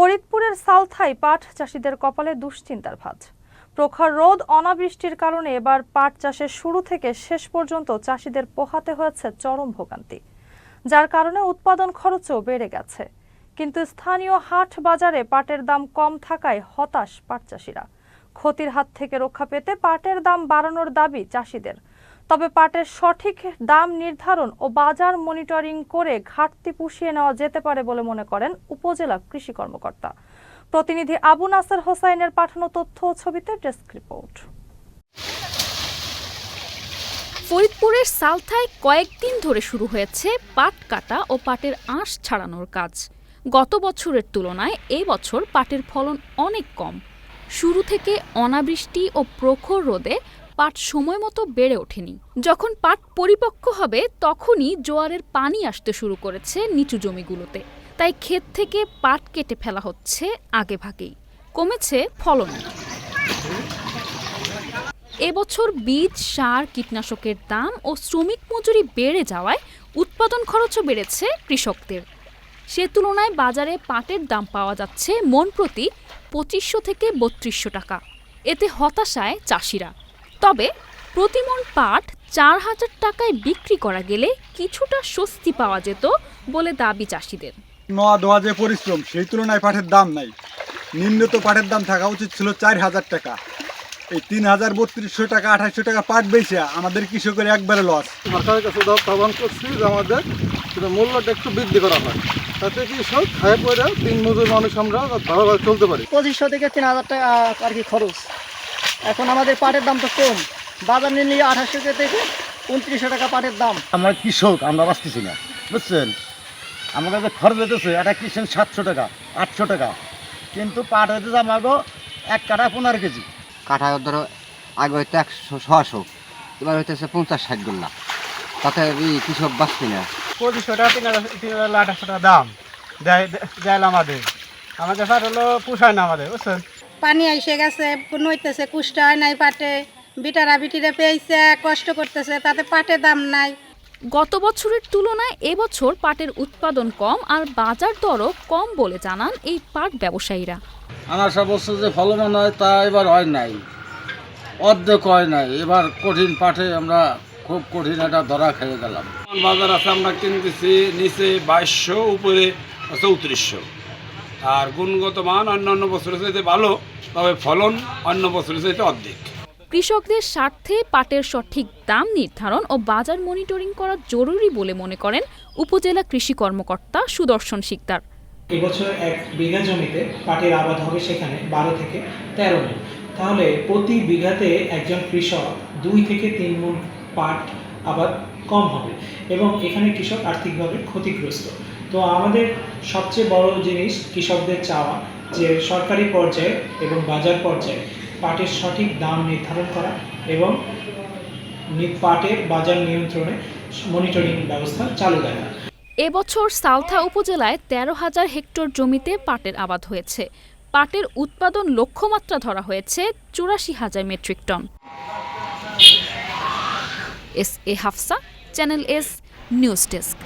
ফরিদপুরের সালথাই পাট চাষিদের কপালে দুশ্চিন্তার ভাঁজ। প্রখর রোদ, অনাবৃষ্টির কারণে এবার পাট চাষের শুরু থেকে শেষ পর্যন্ত চাষিদের পোহাতে হয়েছে চরম ভোগান্তি, যার কারণে উৎপাদন খরচও বেড়ে গেছে। কিন্তু স্থানীয় হাট বাজারে পাটের দাম কম থাকায় হতাশ পাট চাষিরা। ক্ষতির হাত থেকে রক্ষা পেতে পাটের দাম বাড়ানোর দাবি চাষিদের। তবে পাটের সঠিক দাম নির্ধারণ ও বাজার মনিটরিং করে ঘাটতি পুষিয়ে নেওয়া যেতে পারে বলে মনে করেন উপজেলা কৃষি কর্মকর্তা। প্রতিনিধি আবু নাসের হোসাইনের পাঠানো তথ্য ছবিতে ডেস্ক রিপোর্ট। ফরিদপুরের সালথায় কয়েকদিন ধরে শুরু হয়েছে পাট কাটা ও পাটের আঁশ ছাড়ানোর কাজ। গত বছরের তুলনায় এই বছর পাটের ফলন অনেক কম। শুরু থেকে অনাবৃষ্টি ও প্রখর রোদে পাট সময় মতো বেড়ে ওঠেনি। যখন পাট পরিপক্ক হবে, তখনই জোয়ারের পানি আসতে শুরু করেছে নিচু জমিগুলোতে। তাই ক্ষেত থেকে পাট কেটে ফেলা হচ্ছে আগে ভাগেই কমেছে ফলন। এবছর বীজ, সার, কীটনাশকের দাম ও শ্রমিক মজুরি বেড়ে যাওয়ায় উৎপাদন খরচও বেড়েছে কৃষকদের। সে তুলনায় বাজারে পাটের দাম পাওয়া যাচ্ছে মন প্রতি পঁচিশশো থেকে বত্রিশশো টাকা। এতে হতাশায় চাষিরা। তবে প্রতিমন পাট চার হাজার টাকায় বিক্রি করা গেলে কিছুটা স্বস্তি পাওয়া যেত বলে দাবি চাষিদের। নোয়া দোয়া যে পরিশ্রম সেই তুলনায় পাটের দাম নাই। নিম্নত পাটের দাম থাকা উচিত ছিল চার হাজার টাকা। এই তিন হাজার বত্রিশশো টাকা আঠাশশো টাকা পাট বেশি আমাদের কৃষকের একবারে লস সরকারের কাছে আহ্বান করছি যে আমাদের মূল্যটা একটু বৃদ্ধি করা হয়। তাতে কি সব খায় পরে দিন মজুর মানুষ আমরা ভালোভাবে চলতে পারি। পঁচিশশো থেকে তিন হাজার টাকা আর কি খরচ। এখন আমাদের পাটের দাম তো কম। বাজার নিলে আঠাশশো থেকে উনত্রিশশো টাকা পাটের দাম। আমরা কৃষক আমরা বাঁচতেছি না। বুঝছেন? আমার কাছে খরচ হইতেছে একটা কৃষক সাতশো টাকা আটশো টাকা। কিন্তু পাট হইতেছে আমাকে এক কাটা পনেরো কেজি। কাঠা ধরো আগে হইতে একশো ছশো এবার হইতেছে পঞ্চাশ ষাট গোল্লা। তাতে এই কৃষক বাঁচবি না। পঁচিশশো টাকা তিন হাজার তিন হাজার আঠাশশো টাকা দাম। দেয় দেয় আমাদের। আমাদের স্যার হলো পোষায় না আমাদের বুঝছেন? পানি এসে গেছে নইতেছে কুষ্ট হয় নাই পাটে বিটারা বিটিরে পেয়েছে কষ্ট করতেছে তাতে পাটে দাম নাই। গত বছরের তুলনায় এবছর পাটের উৎপাদন কম আর বাজার দরও কম বলে জানান এই পাট ব্যবসায়ীরা। আনাশা বছর যে ফলমান হয় তা এবার হয় নাই। অর্ধেক হয় নাই। এবার কঠিন পাঠে আমরা খুব কঠিন একটা ধরা খেয়ে গেলাম। বাজার আছে আমরা কিনতেছি নিচে বাইশশো উপরে চৌত্রিশশো। আর গুণগত মান অন্য অন্য বছরের চাইতে ভালো তবে ফলন অন্য বছরের চাইতে অর্ধেক। কৃষকদের স্বার্থে পাটের সঠিক দাম নির্ধারণ ও বাজার মনিটরিং করা জরুরি বলে মনে করেন উপজেলা কৃষি কর্মকর্তা সুদর্শন শিকদার। এবছর এক বিঘা জমিতে পাটের আবাদ হবে সেখানে বারো থেকে তেরো মন তাহলে প্রতি বিঘাতে একজন কৃষক দুই থেকে তিন মন পাট আবাদ কম হবে এবং এখানে কৃষক আর্থিকভাবে ক্ষতিগ্রস্ত। তো আমাদের সবচেয়ে বড় জিনিস কৃষকদের চাওয়া, যে সরকারি পর্যায়ে এবং বাজার পর্যায়ে পাটের সঠিক দাম নির্ধারণ করা এবং পাটের বাজার নিয়ন্ত্রণে মনিটরিং ব্যবস্থা চালু রাখা এবছর সালথা উপজেলায় তেরো হাজার হেক্টর জমিতে পাটের আবাদ হয়েছে। পাটের উৎপাদন লক্ষ্যমাত্রা ধরা হয়েছে চুরাশি হাজার metric ton. S A Hafsa, channel S, news desk.